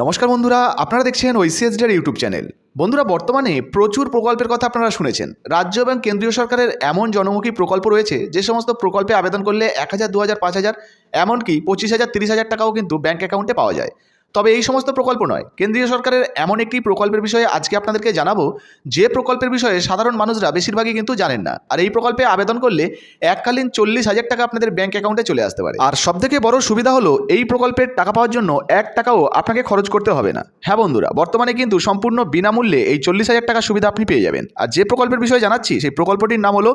নমস্কার বন্ধুরা, আপনারা দেখছেন ওইসিএসডির ইউটিউব চ্যানেল। বন্ধুরা, বর্তমানে প্রচুর প্রকল্পের কথা আপনারা শুনেছেন। রাজ্য এবং কেন্দ্রীয় সরকারের এমন জনমুখী প্রকল্প রয়েছে, যে সমস্ত প্রকল্পে আবেদন করলে এক হাজার, দু হাজার, পাঁচ হাজার, এমনকি পঁচিশ হাজার, তিরিশ হাজার টাকাও কিন্তু ব্যাঙ্ক অ্যাকাউন্টে পাওয়া যায়। তবে এই সমস্ত প্রকল্প নয়। কেন্দ্রীয় সরকারের এমন একটি প্রকল্পের বিষয়ে আজকে আপনাদেরকে জানাব, যে প্রকল্পের বিষয়ে সাধারণ মানুষরা বেশিরভাগই কিন্তু জানেন না। আর এই প্রকল্পে আবেদন করলে এককালীন চল্লিশ হাজার টাকা আপনাদের ব্যাঙ্ক অ্যাকাউন্টে চলে আসতে পারে। আর সবথেকে বড় সুবিধা হলো, এই প্রকল্পের টাকা পাওয়ার জন্য এক টাকাও আপনাকে খরচ করতে হবে না। হ্যাঁ বন্ধুরা, বর্তমানে কিন্তু সম্পূর্ণ বিনামূল্যে এই চল্লিশ হাজার টাকা সুবিধা আপনি পেয়ে যাবেন। আর যে প্রকল্পের বিষয়ে জানাচ্ছি, সেই প্রকল্পটির নাম হলো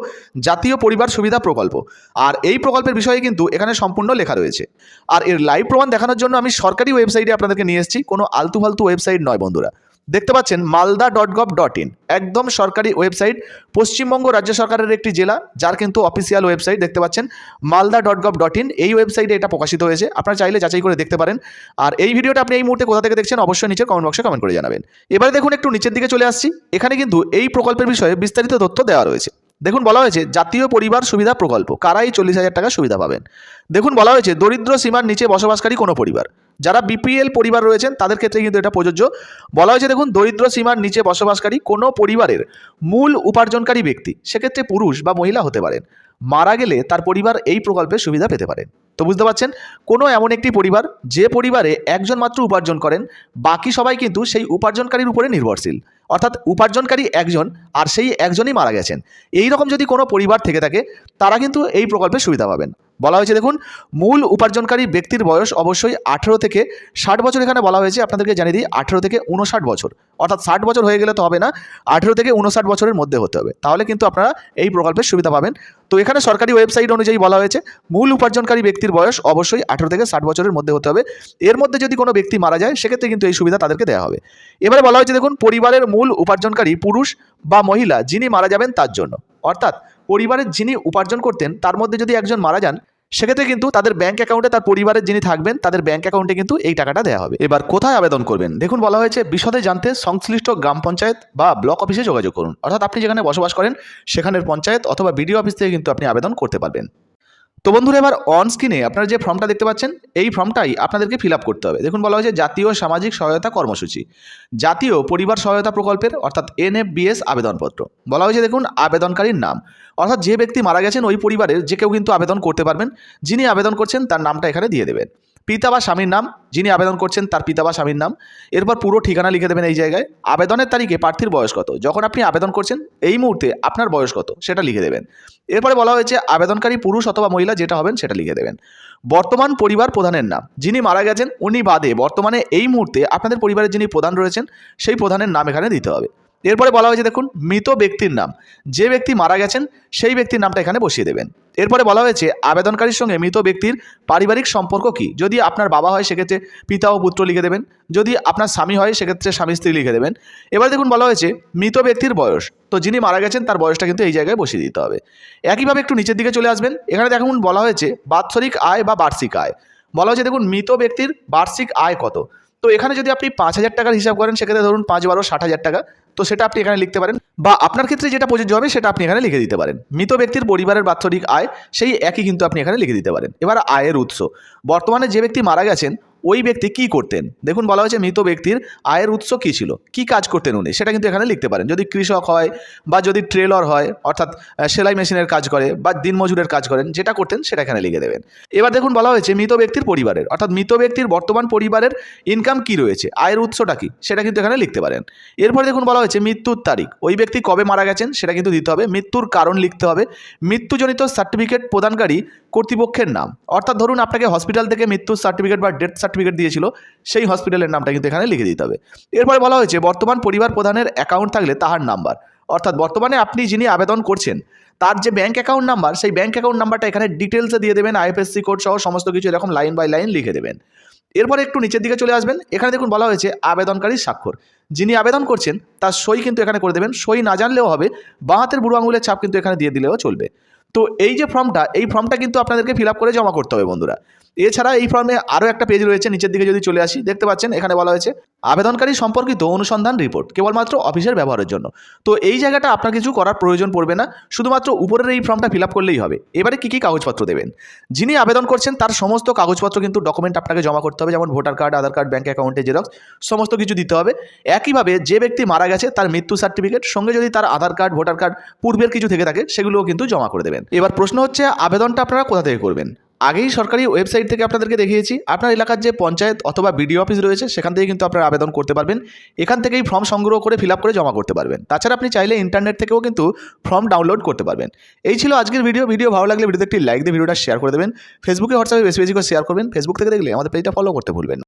জাতীয় পরিবার সুবিধা প্রকল্প। আর এই প্রকল্পের বিষয়ে কিন্তু এখানে সম্পূর্ণ লেখা রয়েছে। আর এর লাইভ প্রমাণ দেখানোর জন্য আমি সরকারি ওয়েবসাইটে আপনাদেরকে নিয়ে এসেছি, কোনো আলতু ফালতু ওয়েবসাইট নয় বন্ধুরা। দেখতে পাচ্ছেন Malda dot gov dot in, একদম সরকারি ওয়েবসাইট, পশ্চিমবঙ্গ রাজ্য সরকারের একটি জেলা, যার কিন্তু অফিসিয়াল ওয়েবসাইট দেখতে পাচ্ছেন, Malda dot gov dot in, এই ওয়েবসাইটে এটা প্রকাশিত হয়েছে। আপনারা চাইলে যাচাই করে দেখতে পারেন। আর এই ভিডিওটা আপনি এই মুহূর্তে কোথা থেকে দেখছেন, অবশ্যই নিচের কমেন্ট বক্সে কমেন্ট করে জানাবেন। এবারে দেখুন, একটু নিচের দিকে চলে আসছি। এখানে কিন্তু এই প্রকল্পের বিষয়ে বিস্তারিত তথ্য দেওয়া রয়েছে। দেখুন, বলা হয়েছে, জাতীয় পরিবার সুবিধা প্রকল্প, কারাই চল্লিশ হাজার টাকা সুবিধা পাবেন। দেখুন, বলা হয়েছে, দরিদ্র সীমার নিচে বসবাসকারী কোনো পরিবার। যারা বিপিএল পরিবার রয়েছেন, তাদের ক্ষেত্রে কিন্তু এটা প্রযোজ্য। বলা হয়েছে, দেখুন, দরিদ্র সীমার নিচে বসবাসকারী কোনো পরিবারের মূল উপার্জনকারী ব্যক্তি, সেক্ষেত্রে পুরুষ বা মহিলা হতে পারেন। মারা গেলে তার পরিবার এই প্রকল্পের সুবিধা পেতে পারেন। তো বুঝতে পারছেন? কোনো এমন একটি পরিবার, যে পরিবারে একজন মাত্র উপার্জন করেন, বাকি সবাই কিন্তু সেই উপার্জনকারীর উপরে নির্ভরশীল। অর্থাৎ উপার্জনকারী একজন আর সেই একজনই মারা গেছেন। এই রকম যদি কোনো পরিবার থেকে থাকে, তারা কিন্তু এই প্রকল্পের সুবিধা পাবেন। বলা হয়েছে, দেখুন, মূল উপার্জনকারী ব্যক্তির বয়স অবশ্যই আঠেরো থেকে ষাট বছর এখানে বলা হয়েছে, আপনাদেরকে জানিয়ে দিই, আঠেরো থেকে উনষাট বছর। অর্থাৎ ষাট বছর হয়ে গেলে তো হবে না, আঠেরো থেকে উনষাট বছরের মধ্যে হতে হবে। তাহলে কিন্তু আপনারা এই প্রকল্পের সুবিধা পাবেন। তো এখানে সরকারি ওয়েবসাইট অনুযায়ী বলা হয়েছে, মূল উপার্জনকারী ব্যক্তির বয়স অবশ্যই আঠেরো থেকে ষাট বছরের মধ্যে হতে হবে। এর মধ্যে যদি কোনো ব্যক্তি মারা যায়, সেক্ষেত্রে কিন্তু এই সুবিধা তাদেরকে দেওয়া হবে। এবারে বলা হয়েছে, দেখুন, পরিবারের মূল উপার্জনকারী পুরুষ বা মহিলা, যিনি মারা যাবেন তার জন্য। অর্থাৎ পরিবারের যিনি উপার্জন করতেন, তার মধ্যে যদি একজন মারা যান সেক্ষেত্রে কিন্তু তাদের ব্যাঙ্ক অ্যাকাউন্টে তার পরিবারের যিনি থাকবেন, তাদের ব্যাঙ্ক অ্যাকাউন্টে কিন্তু এই টাকাটা দেওয়া হবে। এবার কোথায় আবেদন করবেন? দেখুন, বলা হয়েছে বিশদে জানতে সংশ্লিষ্ট গ্রাম পঞ্চায়েত বা ব্লক অফিসে যোগাযোগ করুন। অর্থাৎ আপনি যেখানে বসবাস করেন, সেখানের পঞ্চায়েত অথবা বিডিও অফিস থেকে কিন্তু আপনি আবেদন করতে পারবেন। তো বন্ধুরা, এবার অন স্ক্রিনে আপনারা যে ফর্মটা দেখতে পাচ্ছেন, এই ফর্মটাই আপনাদেরকে ফিল করতে হবে। দেখুন, বলা হয়েছে জাতীয় সামাজিক সহায়তা কর্মসূচি। জাতীয় পরিবার সহায়তা প্রকল্পের, অর্থাৎ এনএফবিএস আবেদনপত্র। বলা হয়েছে, দেখুন, আবেদনকারীর নাম। অর্থাৎ যে ব্যক্তি মারা গেছেন, ওই পরিবারের যে কেউ কিন্তু আবেদন করতে পারবেন। যিনি আবেদন করছেন, তার নামটা এখানে দিয়ে দেবেন। পিতা বা স্বামীর নাম, যিনি আবেদন করছেন তার পিতা বা স্বামীর নাম। এরপর পুরো ঠিকানা লিখে দেবেন এই জায়গায়। আবেদনের তারিখে প্রার্থীর বয়স কত? যখন আপনি আবেদন করছেন, এই মুহূর্তে আপনার বয়স কত? সেটা লিখে দেবেন। এরপরে বলা হয়েছে, আবেদনকারী পুরুষ অথবা মহিলা যেটা হবেন সেটা লিখে দেবেন। বর্তমান পরিবার প্রধানের নাম। যিনি মারা গেছেন, উনি বাদে বর্তমানে এই মুহূর্তে আপনাদের পরিবারের যিনি প্রধান রয়েছেন, সেই প্রধানের নাম এখানে দিতে হবে। এরপরে বলা হয়েছে, দেখুন, মৃত ব্যক্তির নাম। যে ব্যক্তি মারা গেছেন, সেই ব্যক্তির নামটা এখানে বসিয়ে দেবেন। এরপরে বলা হয়েছে, আবেদনকারীর সঙ্গে মৃত ব্যক্তির পারিবারিক সম্পর্ক কী? যদি আপনার বাবা হয়, সেক্ষেত্রে পিতা ও পুত্র লিখে দেবেন। যদি আপনার স্বামী হয়, সেক্ষেত্রে স্বামী স্ত্রী লিখে দেবেন। এবার দেখুন, বলা হয়েছে, মৃত ব্যক্তির বয়স। তো যিনি মারা গেছেন, তার বয়সটা কিন্তু এই জায়গায় বসিয়ে দিতে হবে। একইভাবে একটু নিচের দিকে চলে আসবেন। এখানে দেখুন, বলা হয়েছে, বাৎসরিক আয় বা বার্ষিক আয়। বলা হয়েছে, দেখুন, মৃত ব্যক্তির বার্ষিক আয় কত? তো এখানে যদি আপনি পাঁচ হাজার টাকার হিসাব করেন, সেক্ষেত্রে ধরুন পাঁচ, বারো, ষাট হাজার টাকা। তো সেটা আপনি এখানে লিখতে পারেন বা আপনার ক্ষেত্রে যেটা প্রযোজ্য হবে, সেটা আপনি এখানে লিখে দিতে পারেন। মৃত ব্যক্তির পরিবারের বাৎসরিক আয়, সেই একই কিন্তু আপনি এখানে লিখে দিতে পারেন। এবার আয়ের উৎস। বর্তমানে যে ব্যক্তি মারা গেছেন ওই ব্যক্তি কি করতেন? দেখুন, বলা হয়েছে মৃত ব্যক্তির আয়ের উৎস কী ছিল? কি কাজ করতেন উনি? সেটা কিন্তু এখানে লিখতে পারেন। যদি কৃষক হয় বা যদি ট্রেলর হয়, অর্থাৎ সেলাই মেশিনের কাজ করে বা দিনমজুরের কাজ করেন, যেটা করতেন সেটা এখানে লিখে দেবেন। এবার দেখুন, বলা হয়েছে মৃত ব্যক্তির পরিবারের, অর্থাৎ মৃত ব্যক্তির বর্তমান পরিবারের ইনকাম কি রয়েছে? আয়ের উৎসটা কি? সেটা কিন্তু এখানে লিখতে পারেন। এরপরে দেখুন, বলা হয়েছে মৃত্যুর তারিখ। ওই ব্যক্তি কবে মারা গেছেন সেটা কিন্তু দিতে হবে। মৃত্যুর কারণ লিখতে হবে। মৃত্যুজনিত সার্টিফিকেট প্রদানকারী কর্তৃপক্ষের নাম। অর্থাৎ ধরুন, আপনাকে হসপিটাল থেকে মৃত্যুর সার্টিফিকেট বা ডেথ সার্টিফিকেট দিয়েছিল, সেই হসপিটালের নামটা কিন্তু এখানে লিখে দিতে হবে। এরপরে বলা হয়েছে, বর্তমান পরিবার প্রধানের অ্যাকাউন্ট থাকলে তাহার নাম্বার অর্থাৎ বর্তমানে আপনি যিনি আবেদন করছেন, তার যে ব্যাঙ্ক অ্যাকাউন্ট নাম্বার সেই ব্যাঙ্ক অ্যাকাউন্ট নাম্বারটা এখানে ডিটেলসে দিয়ে দেবেন আইএফএসসি কোড সহ সমস্ত কিছু এরকম লাইন বাই লাইন লিখে দেবেন। এরপরে একটু নিচের দিকে চলে আসবেন, এখানে দেখুন বলা হয়েছে আবেদনকারী স্বাক্ষর। যিনি আবেদন করছেন, তার সই কিন্তু এখানে করে দেবেন, সই না জানলেও হবে, বাঁ হাতের বুড়ো আঙুলের ছাপ কিন্তু এখানে দিয়ে দিলেও চলবে। তো এই যে ফর্মটা, এই ফর্মটা কিন্তু আপনাদেরকে ফিল আপ করে জমা করতে হবে বন্ধুরা। এছাড়া এই ফর্মে আরও একটা পেজ রয়েছে, নিচের দিকে যদি চলে আসি, দেখতে পাচ্ছেন এখানে বলা হয়েছে আবেদনকারী সম্পর্কিত অনুসন্ধান রিপোর্ট কেবলমাত্র অফিসের ব্যবহারের জন্য। তো এই জায়গাটা আপনার কিছু করার প্রয়োজন পড়বে না, শুধুমাত্র উপরের এই ফর্মটা ফিল করলেই হবে। এবারে কী কী কাগজপত্র দেবেন? যিনি আবেদন করছেন তার সমস্ত কাগজপত্র কিন্তু ডকুমেন্ট আপনাকে জমা করতে হবে, যেমন voter card Aadhaar card bank অ্যাকাউন্টে জেরক্স সমস্ত কিছু দিতে হবে। একইভাবে যে ব্যক্তি মারা গেছে তার মৃত্যু সার্টিফিকেট সঙ্গে যদি তার আধার কার্ড ভোটার কার্ড পূর্বের কিছু থেকে থাকে, সেগুলোও কিন্তু জমা করে দেবেন। এবার প্রশ্ন হচ্ছে, আবেদনটা আপনারা কোথা থেকে করবেন? আগেই সরকারি ওয়েবসাইট থেকে আপনাদেরকে দেখিয়েছি। আপনার এলাকার যে পঞ্চায়েত অথবা বিডিও অফিস রয়েছে, সেখান থেকে কিন্তু আপনারা আবেদন করতে পারবেন। এখান থেকেই ফর্ম সংগ্রহ করে ফিল করে জমা করতে পারবেন। তাছাড়া আপনি চাইলে ইন্টারনেট থেকেও কিন্তু ফর্ম ডাউনলোড করতে পারবেন। এই ছিল আজকের ভিডিও। ভিডিও ভালো লাগলে ভিডিওতে একটি লাইক দিয়ে ভিডিওটা শেয়ার করে দেবেন। ফেসবুকে হোয়াটসঅ্যাপে বেশি বেশি করে শেয়ার করবেন। ফেসবুক থেকে দেখলে আমাদের পেজটা ফলো করতে ভুলবেন।